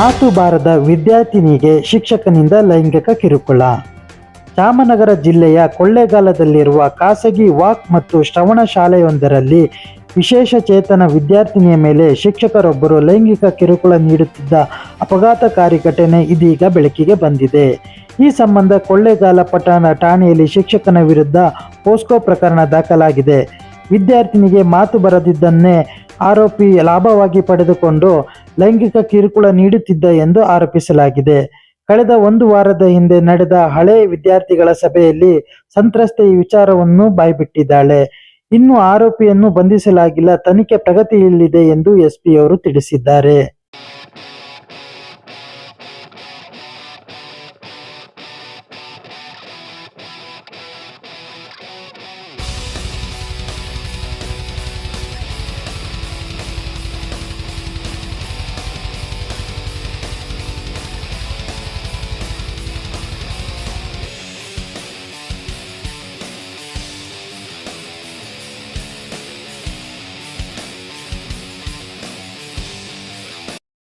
ಮಾತು ಬಾರದ ವಿದ್ಯಾರ್ಥಿನಿಗೆ ಶಿಕ್ಷಕನಿಂದ ಲೈಂಗಿಕ ಕಿರುಕುಳ. ರಾಮನಗರ ಜಿಲ್ಲೆಯ ಕೊಳ್ಳೇಗಾಲದಲ್ಲಿರುವ ಖಾಸಗಿ ವಾಕ್ ಮತ್ತು ಶ್ರವಣ ಶಾಲೆಯೊಂದರಲ್ಲಿ ವಿಶೇಷ ಚೇತನ ವಿದ್ಯಾರ್ಥಿನಿಯ ಮೇಲೆ ಶಿಕ್ಷಕರೊಬ್ಬರು ಲೈಂಗಿಕ ಕಿರುಕುಳ ನೀಡುತ್ತಿದ್ದ ಅಪಘಾತಕಾರಿ ಘಟನೆ ಇದೀಗ ಬೆಳಕಿಗೆ ಬಂದಿದೆ. ಈ ಸಂಬಂಧ ಕೊಳ್ಳೇಗಾಲ ಪಟ್ಟಣ ಠಾಣೆಯಲ್ಲಿ ಶಿಕ್ಷಕನ ವಿರುದ್ಧ ಪೋಸ್ಕೋ ಪ್ರಕರಣ ದಾಖಲಾಗಿದೆ. ವಿದ್ಯಾರ್ಥಿನಿಗೆ ಮಾತು ಬರದಿದ್ದನ್ನೇ ಆರೋಪಿ ಲಾಭವಾಗಿ ಪಡೆದುಕೊಂಡು ಲೈಂಗಿಕ ಕಿರುಕುಳ ನೀಡುತ್ತಿದ್ದ ಎಂದು ಆರೋಪಿಸಲಾಗಿದೆ. ಕಳೆದ ಒಂದು ವಾರದ ಹಿಂದೆ ನಡೆದ ಹಳೆ ವಿದ್ಯಾರ್ಥಿಗಳ ಸಭೆಯಲ್ಲಿ ಸಂತ್ರಸ್ತೆ ಈ ವಿಚಾರವನ್ನು ಬಾಯ್ಬಿಟ್ಟಿದ್ದಾಳೆ. ಇನ್ನು ಆರೋಪಿಯನ್ನು ಬಂಧಿಸಲಾಗಿಲ್ಲ, ತನಿಖೆ ಪ್ರಗತಿಯಲ್ಲಿದೆ ಎಂದು ಎಸ್ಪಿ ಅವರು ತಿಳಿಸಿದ್ದಾರೆ.